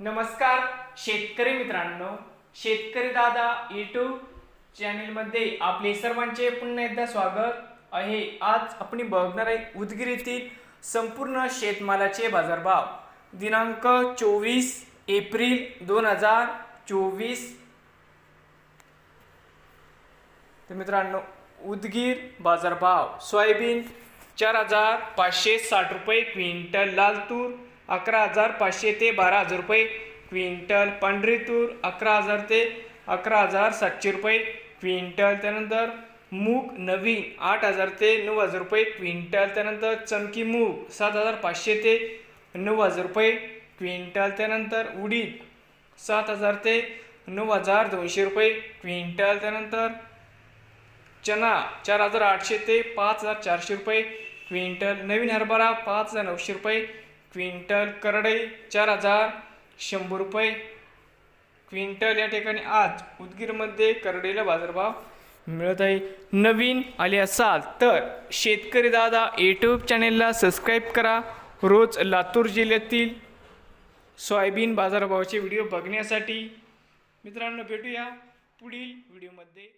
नमस्कार शेतकरी मित्रांनो शेतकरी दादा यूट्यूब चॅनेलमध्ये आपले सर्वांचे पुन्हा एकदा स्वागत आहे. आज आपण बघणार आहे उदगीर येथील संपूर्ण शेतमालाचे बाजारभाव. दिनांक चोवीस एप्रिल दोन हजार चोवीस. तर मित्रांनो उदगीर बाजारभाव सोयाबीन चार हजार पाचशे साठ रुपये क्विंटल लाल तूर अकरा हजार पाचशे ते बारा हजार रुपये. क्विंटल पांढरी तूर अकरा हजार ते अकरा हजार सातशे रुपये. क्विंटल त्यानंतर मूग नवीन आठ हजार ते नऊ हजार रुपये. क्विंटल त्यानंतर चमकी मूग सात हजार पाचशे ते नऊ हजार रुपये. क्विंटल त्यानंतर उडीद सात हजार ते नऊ हजार दोनशे रुपये. क्विंटल त्यानंतर चना चार हजार आठशे ते पाच हजार चारशे रुपये. क्विंटल नवीन हरभरा पाच हजार नऊशे रुपये. क्विंटल करडई चार हजार शंभर रुपये. क्विंटल या ठिकाणी आज उदगीरमध्ये करडईला बाजारभाव मिळत आहे. नवीन आले असाल तर शेतकरी दादा यूट्यूब चॅनेलला सबस्क्राईब करा. रोज लातूर जिल्ह्यातील सोयाबीन बाजारभावाचे व्हिडिओ बघण्यासाठी मित्रांनो भेटूया पुढील व्हिडिओमध्ये.